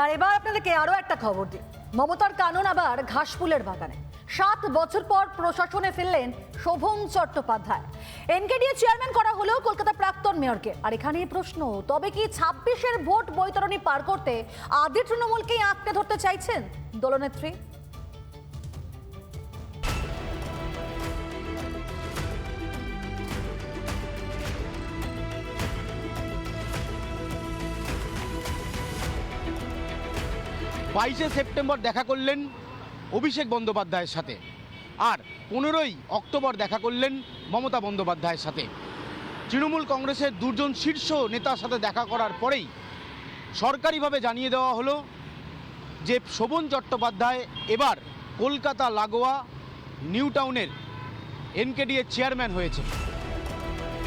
আর এবার আপনাদেরকে আরও একটা খবর দিই। মমতার কানুন আবার ঘাসফুলের বাগানে। সাত বছর পর প্রশাসনে ফিরলেন শোভন চট্টোপাধ্যায়। এনকেডিএ চেয়ারম্যান করা হলেও কলকাতা প্রাক্তন মেয়রকে। আর এখানেই প্রশ্ন, তবে কি ছাব্বিশের ভোট বৈতরণী পার করতে আদি তৃণমূলকেই আঁকতে ধরতে চাইছেন দলনেত্রী? বাইশে সেপ্টেম্বর দেখা করলেন অভিষেক বন্দ্যোপাধ্যায়ের সাথে। আর পনেরোই অক্টোবর দেখা করলেন মমতা বন্দ্যোপাধ্যায়ের সাথে। তৃণমূল কংগ্রেসের দুজন শীর্ষ নেতার সাথে দেখা করার পরেই সরকারিভাবে জানিয়ে দেওয়া হলো যে শোভন চট্টোপাধ্যায় এবার কলকাতা লাগোয়া নিউ টাউনের এনকেডিএর চেয়ারম্যান হয়েছে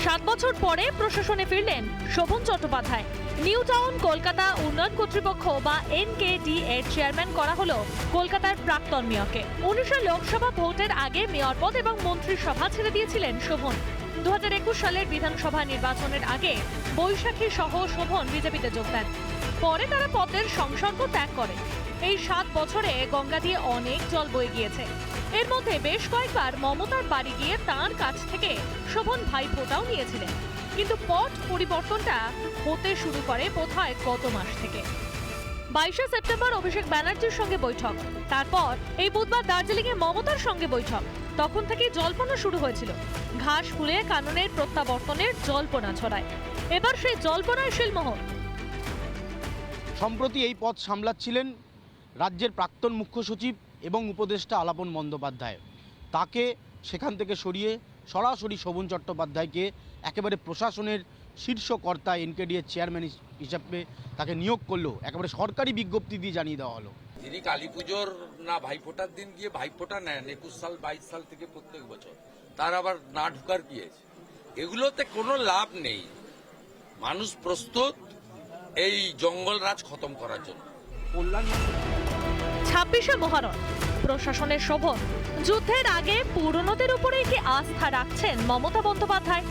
সাত বছর পরে প্রশাসনে ফিরলেন শোভন চট্টোপাধ্যায়। নিউ টাউন, কলকাতা উন্নয়ন কর্তৃপক্ষ বা এনকেডি এর চেয়ারম্যান করা হলো কলকাতার প্রাক্তন মেয়রকে। উনিশশো লোকসভা ভোটের আগে মেয়র পদ এবং মন্ত্রিসভা ছেড়ে দিয়েছিলেন শোভন। দু হাজার একুশ সালের বিধানসভা নির্বাচনের আগে বৈশাখী সহ শোভন বিজেপিতে যোগ দেন। পরে তারা পদের সংসর্গ ত্যাগ করে। এই সাত বছরে গঙ্গা দিয়ে অনেক জল বয়ে গিয়েছে। এর মধ্যে বেশ কয়েকবার মমতার বাড়ি গিয়ে তার কাছ থেকে শোভন ভাইফোঁটাও নিয়েছিলেন। কিন্তু পট পরিবর্তনটা হতে শুরু করে বোধহয় গত মাস থেকে। বাইশে সেপ্টেম্বর অভিষেক ব্যানার্জির সঙ্গে বৈঠক। তারপর এই বুধবার দার্জিলিংয়ে মমতার সঙ্গে বৈঠক। তখন থেকেই জল্পনা শুরু হয়েছিল। ঘাস ফুলে কাননের প্রত্যাবর্তনের জল্পনা ছড়ায়। এবার সেই জল্পনায় শিলমোহর। সম্প্রতি এই পদ সামলাচ্ছিলেন রাজ্যের প্রাক্তন মুখ্য সচিব এবং উপদেষ্টা আলাপন বন্দ্যোপাধ্যায়। তাকে সেখান থেকে সরিয়ে সরাসরি শোভন চট্টোপাধ্যায়কে একেবারে প্রশাসনের শীর্ষ কর্তা এনকেডিএর চেয়ারম্যান হিস- হিসাবে তাকে নিয়োগ করল। একেবারে সরকারি বিজ্ঞপ্তি দিয়ে জানিয়ে দেওয়া হলো। তিনি কালী পুজোর না ভাইফোঁটার দিন গিয়ে ভাইফোঁটা নেন একুশ সাল বাইশ সাল থেকে প্রত্যেক বছর। তার আবার না ঢুকার কি আছে? এগুলোতে কোনো লাভ নেই। মানুষ প্রস্তুত এই জঙ্গল রাজ খতম করার জন্য। কল্যাণ ছাব্বিশে মহারণ প্রশাসনের শোভন। যুদ্ধের আগে পুরনোদের উপরে কি আস্থা রাখছেন মমতা বন্দ্যোপাধ্যায়?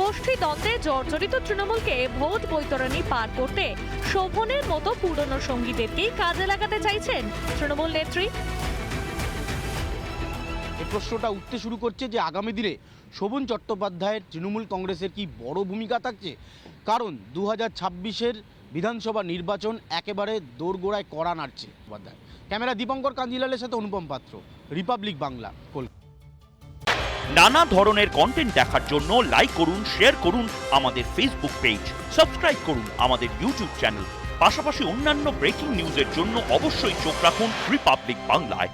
গোষ্ঠী দ্বন্দ্বে জর্জরিত তৃণমূলকে ভোট বৈতরণী পার করতে শোভনের মতো পুরনো সঙ্গীদেরকেই কাজে লাগাতে চাইছেন তৃণমূল নেত্রী। প্রশ্নটা উঠতে শুরু করছে যে আগামী দিনে শোভন চট্টোপাধ্যায়ের তৃণমূল কংগ্রেসের কি বড় ভূমিকা থাকছে? কারণ দু হাজার ছাব্বিশের বিধানসভা নির্বাচন একেবারে দোরগোড়ায় কড়া নাড়ছে ক্যামেরা দীপঙ্কর কাঞ্জিলালের সাথে অনুপম পাত্র, রিপাবলিক বাংলা, কলকাতা। নানা ধরনের কন্টেন্ট দেখার জন্য লাইক করুন শেয়ার করুন আমাদের ফেসবুক পেজ সাবস্ক্রাইব করুন আমাদের ইউটিউব চ্যানেল পাশাপাশি অন্যান্য ব্রেকিং নিউজের জন্য অবশ্যই চোখ রাখুন রিপাবলিক বাংলায়